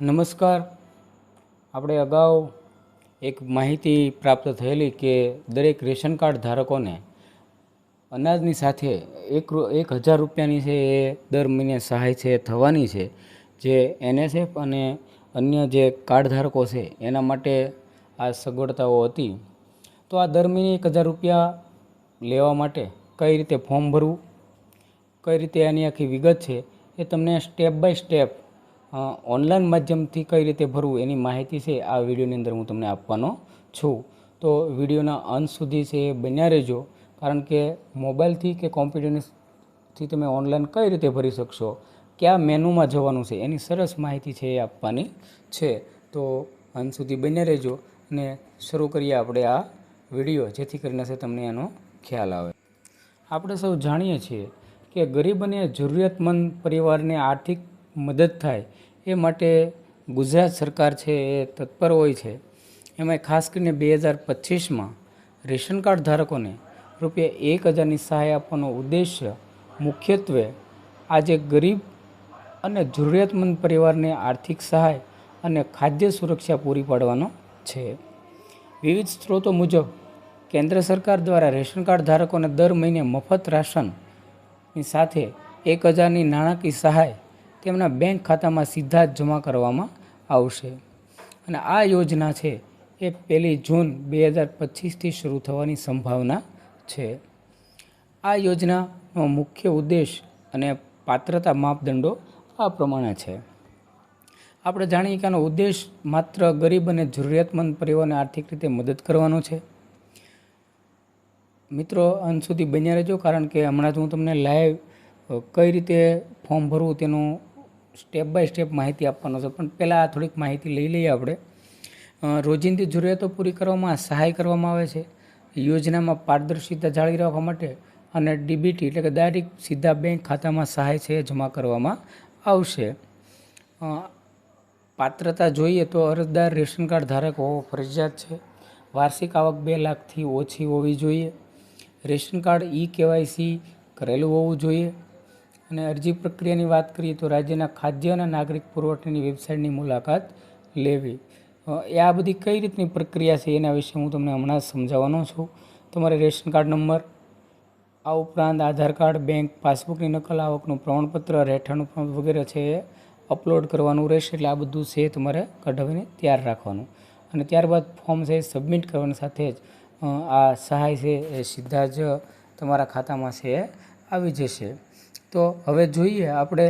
નમસ્કાર. આપણે અગાઉ એક માહિતી પ્રાપ્ત થયેલી કે દરેક રેશન કાર્ડ ધારકોને અનાજની સાથે એક એક હજાર રૂપિયાની છે એ દર મહિને સહાય છે, થવાની છે. જે એનએસએફ અને અન્ય જે કાર્ડ ધારકો છે એના માટે આ સગવડતાઓ હતી. તો આ દર મહિને એક હજાર રૂપિયા લેવા માટે કઈ રીતે ફોર્મ ભરવું, કઈ રીતે આની આખી વિગત છે એ તમને સ્ટેપ બાય સ્ટેપ ઓનલાઈન માધ્યમથી કઈ રીતે ભરવું એની માહિતી છે આ વિડીયોની અંદર હું તમને આપવાનો છું. તો વિડીયોના અંત સુધી છે એ બન્યા રહેજો. કારણ કે મોબાઈલથી કે કોમ્પ્યુટરથી તમે ઓનલાઈન કઈ રીતે ભરી શકશો? કયા મેનુમાં જવાનું છે? એની સરસ માહિતી છે એ આપવાની છે. તો અંત સુધી બન્યા રહેજો અને શરૂ કરીએ આપણે આ વીડિયો. જેથી કરીને છે તમને એનો ખ્યાલ આવે. આપણે સૌ જાણીએ છીએ કે ગરીબ અને જરૂરિયાતમંદ પરિવારને આર્થિક મદદ થાય એ માટે ગુજરાત સરકાર છે એ તત્પર હોય છે. એમાં ખાસ કરીને બે હજાર પચીસમાં રેશન કાર્ડ ધારકોને રૂપિયા એક હજારની સહાય આપવાનો ઉદ્દેશ્ય મુખ્યત્વે આજે ગરીબ અને જરૂરિયાતમંદ પરિવારને આર્થિક સહાય અને ખાદ્ય સુરક્ષા પૂરી પાડવાનો છે. વિવિધ સ્ત્રોતો મુજબ કેન્દ્ર સરકાર દ્વારા રેશન કાર્ડ ધારકોને દર મહિને મફત રાશનની સાથે એક હજારની નાણાકીય સહાય તેમના બેંક ખાતામાં સીધા જ જમા કરવામાં આવશે. અને આ યોજના છે એ પહેલી જૂન બે હજાર પચીસથી શરૂ થવાની સંભાવના છે. આ યોજનાનો મુખ્ય ઉદ્દેશ અને પાત્રતા માપદંડો આ પ્રમાણે છે. આપણે જાણીએ કે આનો ઉદ્દેશ માત્ર ગરીબ અને જરૂરિયાતમંદ પરિવારને આર્થિક રીતે મદદ કરવાનો છે. મિત્રો, અંત સુધી બન્યા રહેજો, કારણ કે હમણાં જ હું તમને લાઈવ કઈ રીતે ફોર્મ ભરવું તેનું સ્ટેપ બાય સ્ટેપ માહિતી આપવાનો છે. પણ પહેલાં થોડીક માહિતી લઈ લઈએ આપણે. રોજિંદી જરૂરિયાતો પૂરી કરવામાં સહાય કરવામાં આવે છે. યોજનામાં પારદર્શિતા જાળવી રાખવા માટે અને ડીબીટી એટલે કે ડાયરેક્ટ સીધા બેંક ખાતામાં સહાય છે જમા કરવામાં આવશે. પાત્રતા જોઈએ તો અરજદાર રેશન કાર્ડ ધારક હોવો ફરજિયાત છે. વાર્ષિક આવક બે લાખથી ઓછી હોવી જોઈએ. રેશન કાર્ડ ઈ કેવાયસી કરેલું હોવું જોઈએ. અને અરજી પ્રક્રિયાની વાત કરીએ તો રાજ્યના ખાદ્ય અને નાગરિક પુરવઠાની વેબસાઇટની મુલાકાત લેવી. એ આ બધી કઈ રીતની પ્રક્રિયા છે એના વિશે હું તમને હમણાં સમજાવવાનો છું. તમારે રેશન કાર્ડ નંબર, આ ઉપરાંત આધાર કાર્ડ, બેંક પાસબુકની નકલ આવકનું પ્રમાણપત્ર, રહેઠાણનું પ્રમાણ વગેરે છે એ અપલોડ કરવાનું રહેશે એટલે આ બધું છે તમારે કઢાવીને તૈયાર રાખવાનું. અને ત્યારબાદ ફોર્મ છે સબમિટ કરવાની સાથે જ આ સહાય છે એ સીધા જ તમારા ખાતામાં છે એ આવી જશે. તો હવે જોઈએ આપણે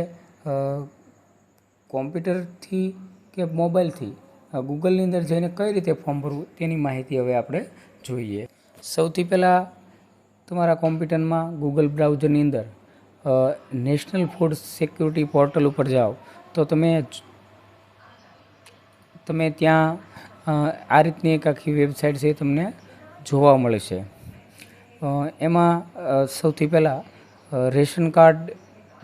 કોમ્પ્યુટરથી કે મોબાઈલથી ગૂગલની અંદર જઈને કઈ રીતે ફોર્મ ભરવું તેની માહિતી હવે આપણે જોઈએ. સૌથી પહેલાં તમારા કોમ્પ્યુટરમાં ગૂગલ બ્રાઉઝરની અંદર નેશનલ ફૂડ સિક્યુરિટી પોર્ટલ ઉપર જાઓ. તો તમે તમે ત્યાં આ રીતની એક આખી વેબસાઇટ છે તમને જોવા મળશે. એમાં સૌથી પહેલાં રેશન કાર્ડ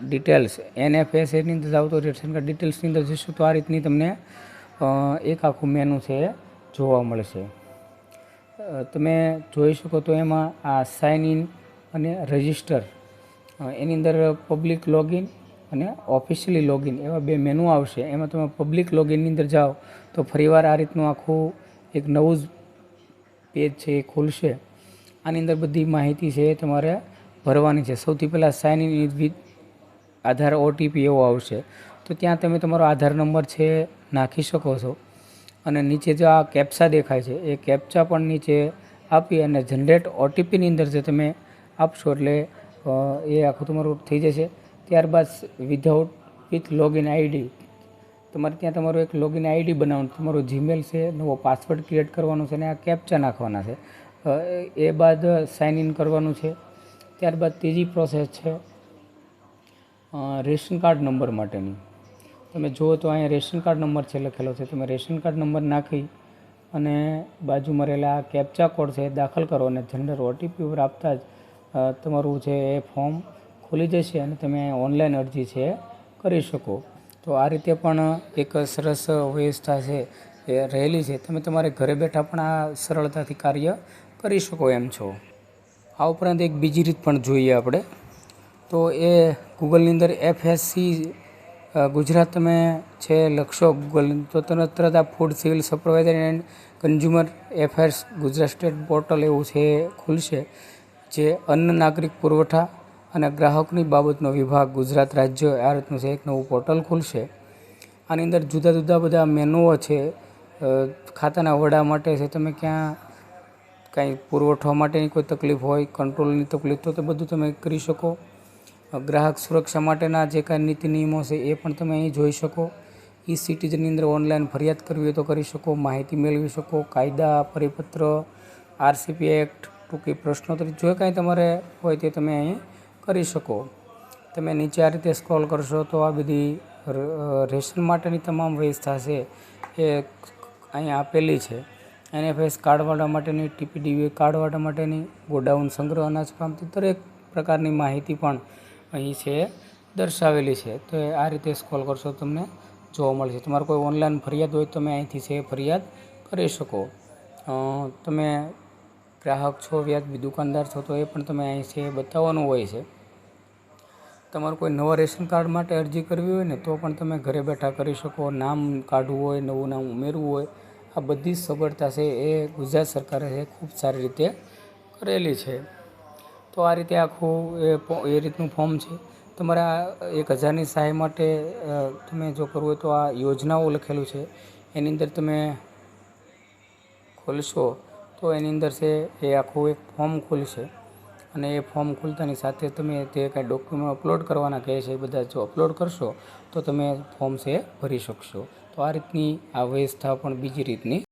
ડિટેલ્સ, એનએફએસ એની અંદર જાઓ તો રેશન કાર્ડ ડિટેલ્સની અંદર જશો તો આ રીતની તમને એક આખું મેનુ છે જોવા મળશે. તમે જોઈ શકો તો એમાં આ સાઇન ઇન અને રજિસ્ટર એની અંદર પબ્લિક લોગિન અને ઓફિશિયલી લોગિન એવા બે મેનુ આવશે. એમાં તમે પબ્લિક લોગિનની અંદર જાઓ તો ફરીવાર આ રીતનું આખું એક નવું જ પેજ છે એ ખુલશે. આની અંદર બધી માહિતી છે તમારે ભરવાની છે. સૌથી પહેલાં sign in with Aadhaar OTP એવો આવશે. તો ત્યાં તમે તમારો આધાર નંબર છે નાખી શકો છો. અને નીચે જો આ કેપ્સા દેખાય છે, એ કેપ્ચા પણ નીચે આપી અને જનરેટ ઓટીપીની અંદર જે તમે આપશો એટલે એ આખું તમારું થઈ જશે. ત્યારબાદ વિધાઉટ વિથ લોગિન આઈડી તમારે ત્યાં તમારું એક લોગિન આઈડી બનાવવાનું, તમારો જીમેલ છે, નવો પાસવર્ડ ક્રિએટ કરવાનો છે અને આ કેપ્ચા નાખવાના છે. એ બાદ સાઇન ઇન કરવાનું છે. ત્યારબાદ ત્રીજી પ્રોસેસ છે રેશન કાર્ડ નંબર માટેની. તમે જુઓ તો અહીંયા રેશન કાર્ડ નંબર છે લખેલો છે. તમે રેશન કાર્ડ નંબર નાખી અને બાજુમાં રહેલા કેપ્ચા કોડ છે દાખલ કરો અને જનરલ ઓટીપી ઉપર આપતા જ તમારું છે એ ફોર્મ ખુલી જશે અને તમે ઓનલાઈન અરજી છે કરી શકો. તો આ રીતે પણ એક સરસ વ્યવસ્થા છે, એ રહેલી છે. તમે તમારે ઘરે બેઠા પણ આ સરળતાથી કાર્ય કરી શકો એમ છો. આ ઉપરાંત એક બીજી રીત પણ જોઈએ આપણે. તો એ ગૂગલની અંદર એફએસસી ગુજરાત તમે છે લખશો ગૂગલ તો તરત તરત આ food civil supervisor and consumer affairs Gujarat state portal એવું છે, ખુલશે. જે અન્ન નાગરિક પુરવઠા અને ગ્રાહકની બાબતનો વિભાગ ગુજરાત રાજ્ય આ રીતનું છે, એક નવું પોર્ટલ ખુલશે. આની અંદર જુદા જુદા બધા મેનુઓ છે ખાતાના વડા માટે છે, તમે ક્યાં કાંઈ પુરવઠવા માટેની કોઈ તકલીફ હોય, કંટ્રોલની તકલીફ તો તે બધું તમે કરી શકો. ગ્રાહક સુરક્ષા માટેના જે કાંઈ નીતિ નિયમો છે એ પણ તમે અહીં જોઈ શકો. ઈ સિટીઝનની અંદર ઓનલાઈન ફરિયાદ કરવી હોય તો કરી શકો, માહિતી મેળવી શકો, કાયદા, પરિપત્ર, આરસીપી એક્ટ, ટૂંકી પ્રશ્નોત્તરી જો કાંઈ તમારે હોય તે તમે અહીં કરી શકો. તમે નીચે આ રીતે સ્ક્રોલ કરશો તો આ બધી રેશન માટેની તમામ વ્યવસ્થા છે એ અહીં આપેલી છે. એનએફએસ કાર્ડવાળા માટેની ટીપીડીવી કાર્ડવાળા માટેની, ગોડાઉન સંગ્રહ અનાજ પામતી દરેક પ્રકારની માહિતી પણ અહીં છે, દર્શાવેલી છે. તો આ રીતે સ્કોલ કરશો તમને જોવા મળશે. તમારે કોઈ ઓનલાઈન ફરિયાદ હોય તમે અહીંથી છે ફરિયાદ કરી શકો. તમે ગ્રાહક છો, વ્યાજબી દુકાનદાર છો તો એ પણ તમે અહીં છે બતાવવાનું હોય છે. તમારું કોઈ નવા રેશન કાર્ડ માટે અરજી કરવી હોય ને તો પણ તમે ઘરે બેઠા કરી શકો. નામ કાઢવું હોય, નવું નામ ઉમેરવું હોય આ બધી સગવડતા છે એ ગુજરાત સરકારે છે, ખૂબ સારી રીતે કરેલી છે. તો આ રીતે આખું એ એ રીતનું ફોર્મ છે. તમારા એક હજારની સહાય માટે તમે જો કરવું હોય તો આ યોજનાઓ લખેલું છે. એની અંદર તમે ખોલશો તો એની અંદર છે એ આખું એક ફોર્મ ખુલશે અને એ ફોર્મ ખુલતાની સાથે તમે તે કાંઈ ડોક્યુમેન્ટ અપલોડ કરવાના કહે છે એ બધા જો અપલોડ કરશો તો તમે ફોર્મ છે ભરી શકશો. તો આ રીતની આ વ્યવસ્થા પણ બીજી રીતની